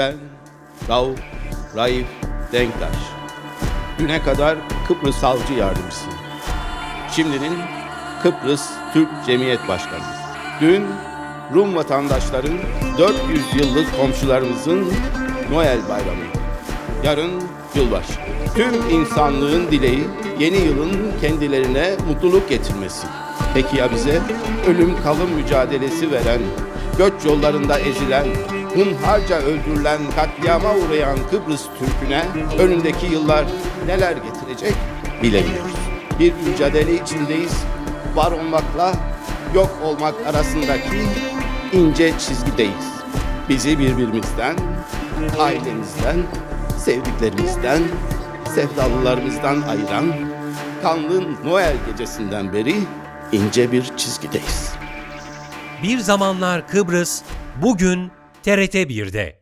Ben Rauf Raif Denktaş. Düne kadar Kıbrıs Savcı Yardımcısıyım. Şimdinin Kıbrıs Türk Cemiyet Başkanı. Dün Rum vatandaşların 400 yıllık komşularımızın Noel Bayramı. Yarın yılbaşı. Tüm insanlığın dileği yeni yılın kendilerine mutluluk getirmesi. Peki ya bize? Ölüm kalım mücadelesi veren, göç yollarında ezilen, hunharca öldürülen, katliama uğrayan Kıbrıs Türk'üne önündeki yıllar neler getirecek bilemiyoruz. Bir mücadele içindeyiz. Var olmakla yok olmak arasındaki ince çizgideyiz. Bizi birbirimizden, ailemizden, sevdiklerimizden, sevdalılarımızdan ayıran kanlı Noel gecesinden beri ince bir çizgideyiz. Bir zamanlar Kıbrıs, bugün TRT 1'de.